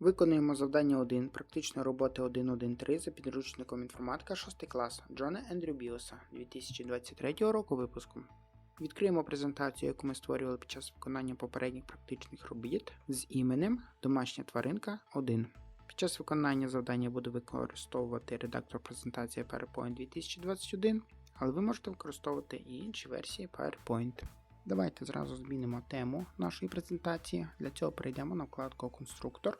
Виконуємо завдання 1 практичної роботи 1.1.3 за підручником інформатика 6 клас Джона Ендрю Біоса 2023 року випуску. Відкриємо презентацію, яку ми створювали під час виконання попередніх практичних робіт з іменем Домашня тваринка 1. Під час виконання завдання буду використовувати редактор презентації PowerPoint 2021, але ви можете використовувати і інші версії PowerPoint. Давайте зразу змінимо тему нашої презентації. Для цього перейдемо на вкладку Конструктор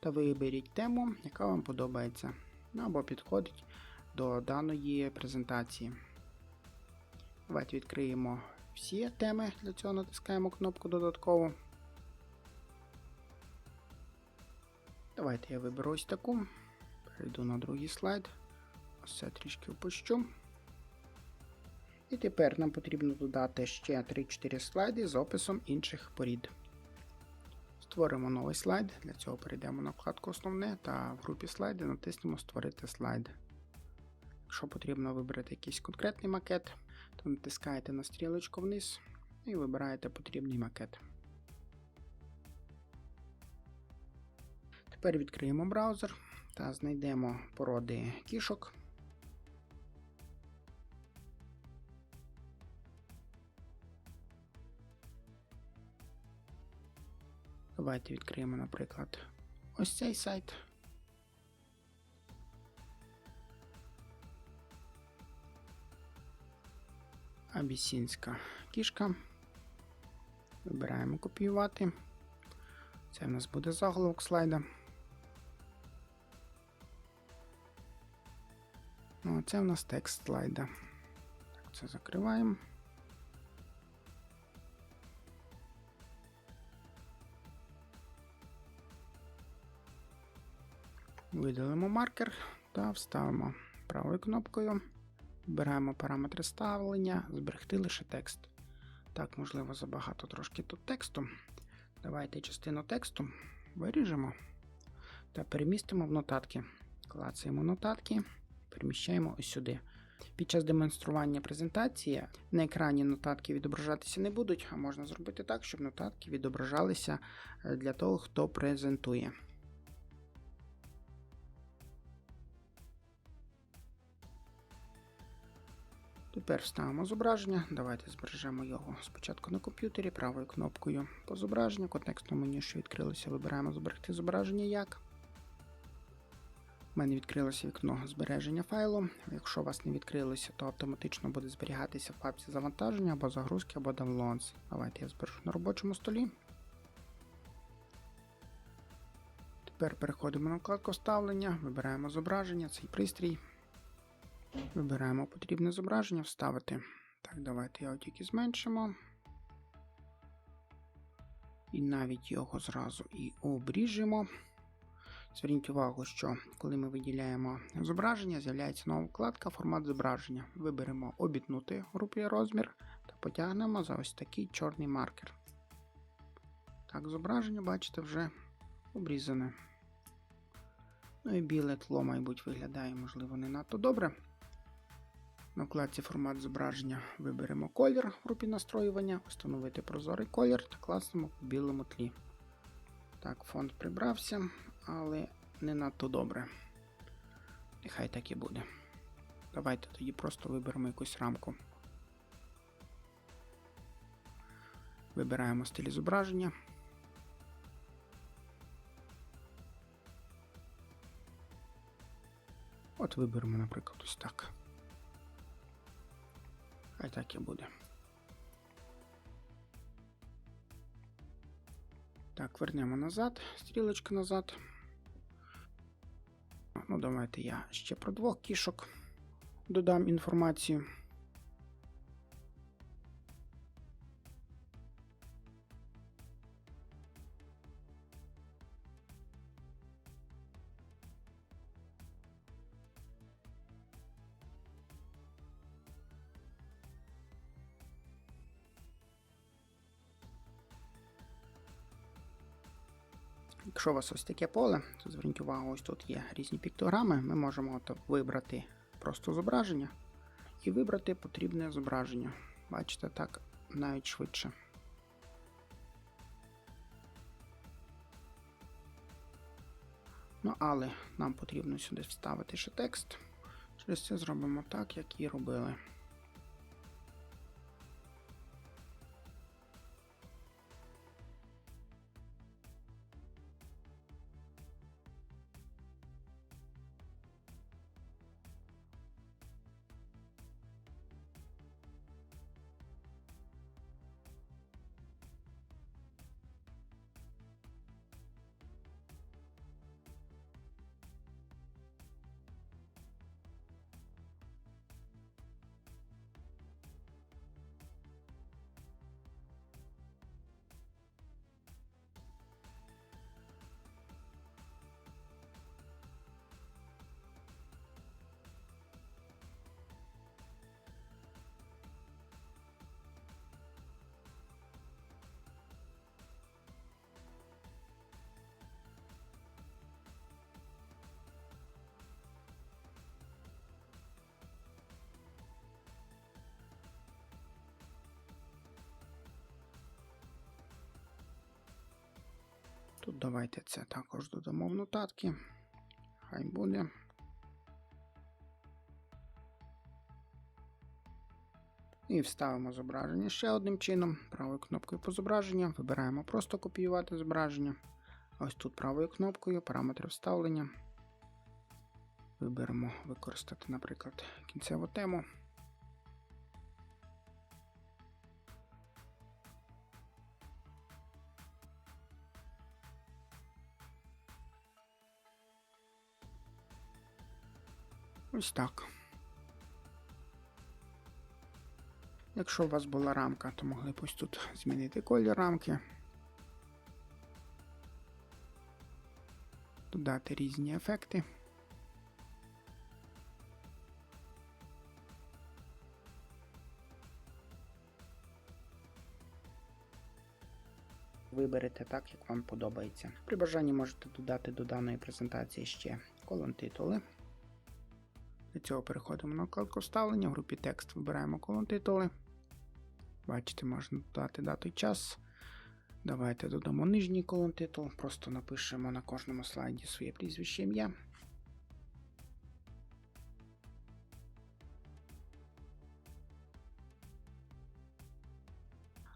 та виберіть тему, яка вам подобається або підходить до даної презентації. Давайте відкриємо всі теми, для цього натискаємо кнопку додатково. Давайте я виберу ось таку. Перейду на другий слайд. Ось трішки опущу. І тепер нам потрібно додати ще 3-4 слайди з описом інших порід. Створимо новий слайд. Для цього перейдемо на вкладку Основне та в групі слайди натиснемо Створити слайд. Якщо потрібно вибрати якийсь конкретний макет, то натискаєте на стрілочку вниз і вибираєте потрібний макет. Тепер відкриємо браузер та знайдемо породи кішок. Давайте відкриємо, наприклад, ось цей сайт. Абісінська кішка. Вибираємо копіювати. Це в нас буде заголовок слайда. Ну, а це в нас текст слайда. Так, це закриваємо. Видалимо маркер та вставимо правою кнопкою. Вибираємо параметри ставлення, зберегти лише текст. Так, можливо, забагато трошки тут тексту. Давайте частину тексту виріжемо та перемістимо в нотатки. Клацаємо нотатки, переміщаємо ось сюди. Під час демонстрування презентації на екрані нотатки відображатися не будуть, а можна зробити так, щоб нотатки відображалися для того, хто презентує. Тепер вставимо зображення. Давайте збережемо його спочатку на комп'ютері правою кнопкою по зображенню. Контекстному меню, що відкрилося, вибираємо зберегти зображення як. У мене відкрилося вікно збереження файлу. Якщо у вас не відкрилося, то автоматично буде зберігатися в папці завантаження або загрузки, або downloads. Давайте я збережу на робочому столі. Тепер переходимо на вкладку вставлення, вибираємо зображення, цей пристрій. Вибираємо потрібне зображення, вставити. Так, давайте його тільки зменшимо. І навіть його зразу і обріжемо. Зверніть увагу, що коли ми виділяємо зображення, з'являється нова вкладка формат зображення. Виберемо обітнути групі розмір та потягнемо за ось такий чорний маркер. Так, зображення, бачите, вже обрізане. Ну і біле тло, мабуть, виглядає, можливо, не надто добре. На вкладці формат зображення виберемо колір в групі настроювання, встановити прозорий колір та класнемо по білому тлі. Так, фонд прибрався, але не надто добре. Нехай так і буде. Давайте тоді просто виберемо якусь рамку. Вибираємо стиль зображення. От виберемо, наприклад, ось так. Хай так і буде. Так, вернемо назад, стрілочка назад. Ну, давайте я ще про двох кішок додам інформацію. Якщо у вас ось таке поле, то зверніть увагу, ось тут є різні піктограми. Ми можемо от вибрати просто зображення і вибрати потрібне зображення. Бачите, так навіть швидше. Ну, але нам потрібно сюди вставити ще текст. Через це зробимо так, як і робили. Давайте це також додамо в нотатки. Хай буде. І вставимо зображення ще одним чином. Правою кнопкою по зображенню. Вибираємо просто копіювати зображення. Ось тут правою кнопкою параметри вставлення. Виберемо використати, наприклад, кінцеву тему. Ось так. Якщо у вас була рамка, то могли б ось тут змінити колір рамки. Додати різні ефекти. Виберете так, як вам подобається. При бажанні можете додати до даної презентації ще колон титули. Для цього переходимо на вкладку вставлення, в групі текст вибираємо колон титули. Бачите, можна додати дату і час. Давайте додамо нижній колон титул, просто напишемо на кожному слайді своє прізвище ім'я.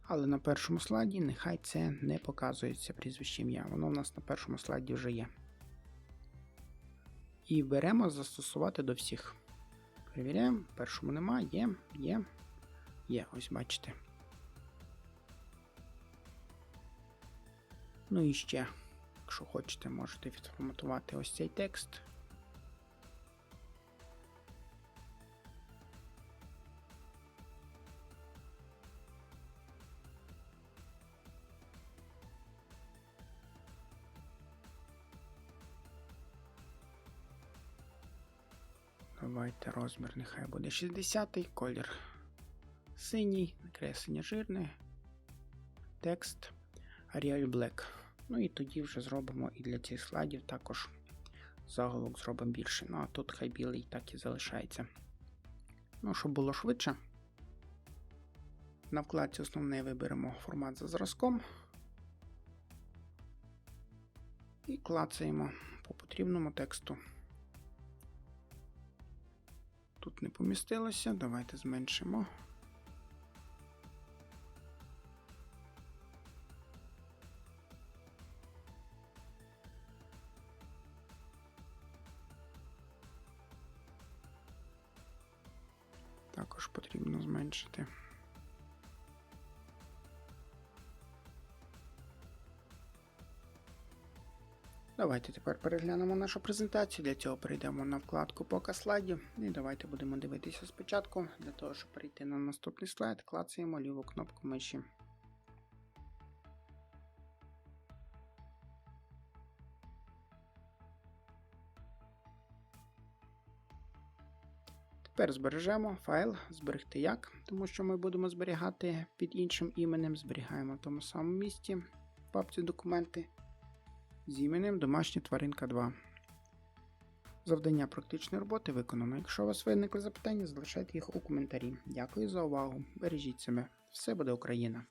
Але на першому слайді нехай це не показується прізвище ім'я. Воно у нас на першому слайді вже є. І беремо застосувати до всіх. Перевіряємо, першому нема, є, є, є, ось бачите. Ну і ще, якщо хочете, можете відформатувати ось цей текст. Давайте розмір нехай буде 60 колір синій, накреслення жирне, текст Arial Black. Ну і тоді вже зробимо і для цих слайдів також заголовок зробимо більше. Ну а тут хай білий так і залишається. Ну, щоб було швидше. На вкладці основне виберемо формат за зразком. І клацаємо по потрібному тексту. Тут не помістилося, давайте зменшимо. Також потрібно зменшити. Давайте тепер переглянемо нашу презентацію. Для цього перейдемо на вкладку Показ слайдів. І давайте будемо дивитися спочатку. Для того, щоб перейти на наступний слайд, клацаємо ліву кнопку миші. Тепер збережемо файл, зберегти як, тому що ми будемо зберігати під іншим іменем. Зберігаємо в тому самому місці в папці документи з іменем домашня тваринка 2. Завдання практичної роботи виконано. Якщо у вас виникли запитання, залишайте їх у коментарі. Дякую за увагу. Бережіть себе. Все буде Україна!